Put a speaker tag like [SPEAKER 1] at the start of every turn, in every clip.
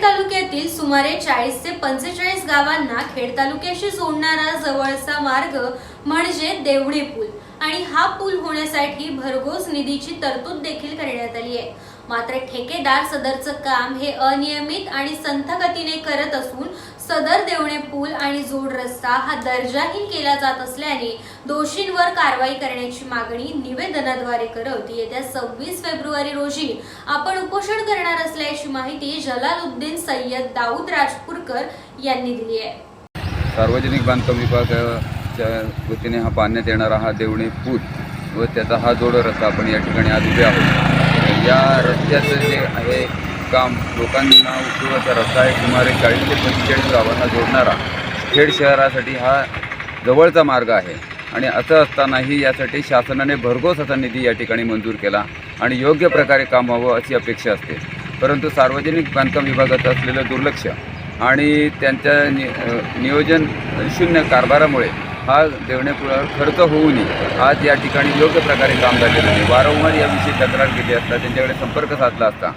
[SPEAKER 1] खेड तालुक्यातील सुमारे चाळीस ते पंचेचाळीस गावांना खेड तालुक्याशी जोडणारा जवळचा मार्ग म्हणजे देवडी पूल. आणि हा पूल होण्यासाठी भरघोस निधीची तरतूद देखील करण्यात आली आहे. मात्र ठेकेदार सदरचं काम हे अनियमित आणि संथ गतीने करत असून सदर देवणे पूल आणि जोड रस्ता हा दर्जाहीन केला जात असल्याने दोषींवर कारवाई करण्याची मागणी निवेदनाद्वारे करत येत्या सव्वीस फेब्रुवारी रोजी आपण उपोषण करणार असल्याची माहिती जलालुद्दीन सय्यद दाऊद राजपूरकर यांनी दिली आहे.
[SPEAKER 2] सार्वजनिक बांधकाम विभागाच्या वतीने हा पाण्यात येणारा हा देवणे पूल व त्याचा हा जोड रस्ता आपण या ठिकाणी आज उभे आहोत. या रस्त्याचं जे आहे काम लोकांना उपयोगाचा रस्ता आहे सुमारे चाळीस ते पंचेचाळीस गावांना जोडणारा खेड शहरासाठी हा जवळचा मार्ग आहे. आणि असं असतानाही यासाठी शासनाने भरघोस असा निधी या ठिकाणी मंजूर केला आणि योग्य प्रकारे काम व्हावं अशी अपेक्षा असते. परंतु सार्वजनिक बांधकाम विभागाचं असलेलं दुर्लक्ष आणि त्यांच्या नि नियोजन शून्य कारभारामुळे हा देवण्यापुळावर खर्च होऊ नये आज या ठिकाणी योग्य प्रकारे काम झालेलं नाही वारंवार याविषयी तक्रार केली असता त्यांच्याकडे संपर्क साधला असता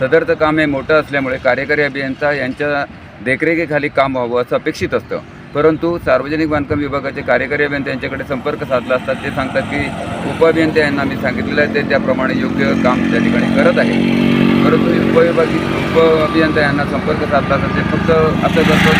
[SPEAKER 2] सदरचं काम हे मोठं असल्यामुळे कार्यकारी अभियंता यांच्या देखरेखीखाली काम व्हावं असं अपेक्षित असतं. परंतु सार्वजनिक बांधकाम विभागाचे कार्यकारी अभियंते यांच्याकडे संपर्क साधला असतात ते सांगतात की उपअभियंते यांना मी सांगितलेलं आहे ते त्याप्रमाणे योग्य काम त्या ठिकाणी करत आहे परंतु उपविभागी उप अभियंता यांना संपर्क साधला तर ते फक्त असं करतो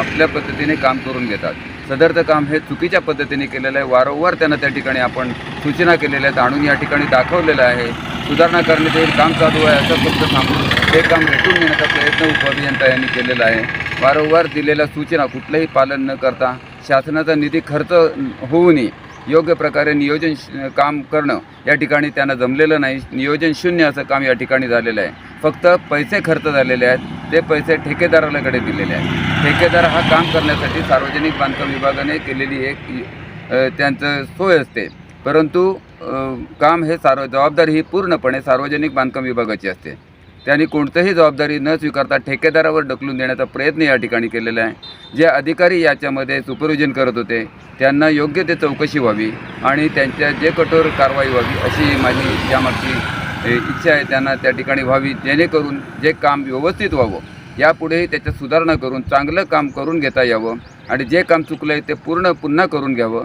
[SPEAKER 2] आपल्या पद्धतीने काम करून घेतात. सदरचं काम हे चुकीच्या पद्धतीने केलेलं आहे. वारंवार त्यांना त्या ठिकाणी आपण सूचना केलेल्या आहेत आणून या ठिकाणी दाखवलेलं आहे. सुधारणा करण्यात येईल काम चालू आहे असं फक्त सांगून हे काम रेटून घेण्याचा प्रयत्न उपअभियंता यांनी केलेला आहे. वारंवार दिलेल्या सूचना कुठलंही पालन न करता शासनाचा निधी खर्च होऊनही योग्य प्रकारे नियोजन श- काम करणं या ठिकाणी त्यांना जमलेलं नाही. नियोजन शून्य असं काम या ठिकाणी झालेलं आहे. फक्त पैसे खर्च झालेले आहेत. ते पैसे ठेकेदाराकडे दिलेले आहेत. ठेकेदार हा काम करण्यासाठी सार्वजनिक बांधकाम विभागाने केलेली एक त्यांचं सोय असते. परंतु काम हे सार्व जबाबदारी ही पूर्णपणे सार्वजनिक बांधकाम विभागाची असते. त्यांनी कोणतंही जबाबदारी न स्वीकारता ठेकेदारावर ढकलून देण्याचा प्रयत्न या ठिकाणी केलेला आहे. जे अधिकारी याच्यामध्ये सुपरविजन करत होते त्यांना योग्य ते चौकशी व्हावी आणि त्यांच्या जे कठोर कारवाई व्हावी अशी माझी यामागची इच्छा आहे त्यांना त्या ठिकाणी व्हावी जेणेकरून जे काम व्यवस्थित व्हावं यापुढेही त्याच्यात सुधारणा करून चांगलं काम करून घेता यावं आणि जे काम चुकलं आहे ते पूर्ण पुन्हा करून घ्यावं.